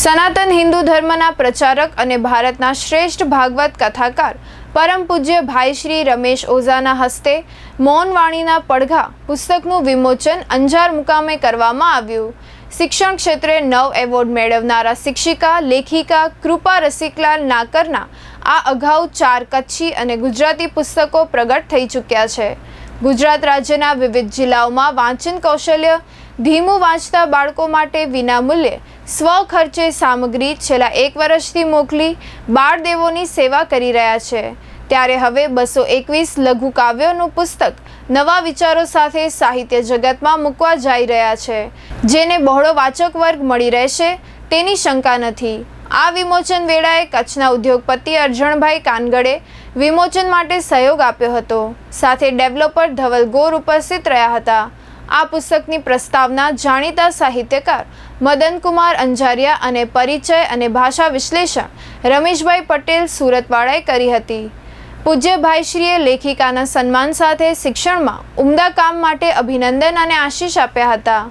સનાતન હિન્દુ ધર્મના પ્રચારક અને ભારતના શ્રેષ્ઠ ભાગવત કથાકાર પરમ પૂજ્ય ભાઈ શ્રી રમેશ ઓઝાના હસ્તે મૌનવાણીના પડઘા પુસ્તકનું વિમોચન અંજાર મુકામે કરવામાં આવ્યું. શિક્ષણ ક્ષેત્રે નવ એવોર્ડ મેળવનારા શિક્ષિકા, લેખિકા, કૃપા રસિકલાલ નાકરના આ અગાઉ ચાર કચ્છી અને ગુજરાતી પુસ્તકો પ્રગટ થઈ ચૂક્યા છે. ગુજરાત રાજ્યના વિવિધ જિલ્લાઓમાં વાંચન કૌશલ્ય ધીમું વાંચતા બાળકો માટે વિનામૂલ્યે સ્વ ખર્ચે સામગ્રી છેલ્લા એક વર્ષથી મોકલી બાળદેવોની સેવા કરી રહ્યા છે. ત્યારે હવે બસો એકવીસ લઘુ કાવ્યોનું પુસ્તક નવા વિચારો સાથે સાહિત્ય જગતમાં મૂકવા જઈ રહ્યા છે. જેને બહોળો વાચક વર્ગ મળી રહેશે તેની શંકા નથી. આ વિમોચન વેળાએ કચ્છના ઉદ્યોગપતિ અર્જણભાઈ કાનગડે વિમોચન માટે સહયોગ આપ્યો હતો. સાથે ડેવલપર ધવલ ગોર ઉપસ્થિત રહ્યા હતા. આ પુસ્તકની પ્રસ્તાવના જાણીતા સાહિત્યકાર મદનકુમાર અંજારિયા અને પરિચય અને ભાષા વિશ્લેષણ રમેશભાઈ પટેલ સુરતવાળાએ કરી હતી. પૂજ્યભાઈશ્રીએ લેખિકાના સન્માન સાથે શિક્ષણમાં ઉમદા કામ માટે અભિનંદન અને આશીષ આપ્યા હતા.